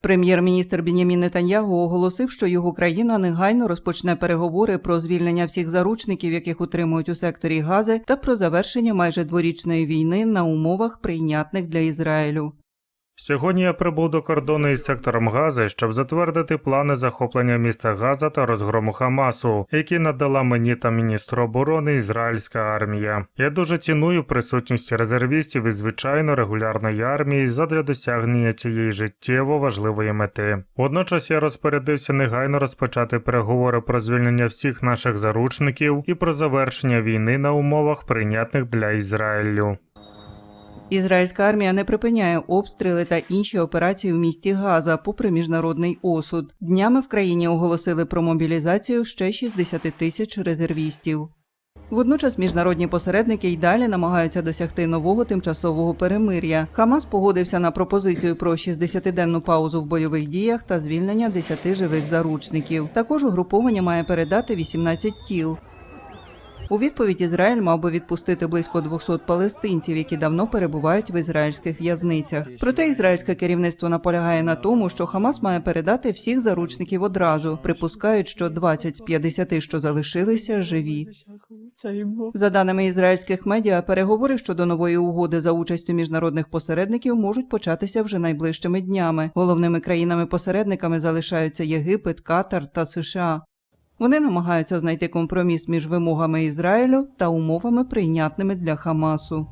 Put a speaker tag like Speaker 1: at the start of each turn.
Speaker 1: Прем'єр-міністр Бінямін Нетаньягу оголосив, що його країна негайно розпочне переговори про звільнення всіх заручників, яких утримують у секторі Гази, та про завершення майже дворічної війни на умовах, прийнятних для Ізраїлю.
Speaker 2: Сьогодні я прибув до кордону із сектором Гази, щоб затвердити плани захоплення міста Газа та розгрому Хамасу, які надала мені та міністру оборони ізраїльська армія. Я дуже ціную присутність резервістів і звичайно регулярної армії задля досягнення цієї життєво важливої мети. Водночас я розпорядився негайно розпочати переговори про звільнення всіх наших заручників і про завершення війни на умовах, прийнятних для Ізраїлю.
Speaker 1: Ізраїльська армія не припиняє обстріли та інші операції у місті Газа, попри міжнародний осуд. Днями в країні оголосили про мобілізацію ще 60 тисяч резервістів. Водночас міжнародні посередники й далі намагаються досягти нового тимчасового перемир'я. Хамас погодився на пропозицію про 60-денну паузу в бойових діях та звільнення 10 живих заручників. Також угруповання має передати 18 тіл. У відповідь Ізраїль мав би відпустити близько 200 палестинців, які давно перебувають в ізраїльських в'язницях. Проте ізраїльське керівництво наполягає на тому, що Хамас має передати всіх заручників одразу. Припускають, що 20 з 50, що залишилися, живі. За даними ізраїльських медіа, переговори щодо нової угоди за участю міжнародних посередників можуть початися вже найближчими днями. Головними країнами-посередниками залишаються Єгипет, Катар та США. Вони намагаються знайти компроміс між вимогами Ізраїлю та умовами, прийнятними для Хамасу.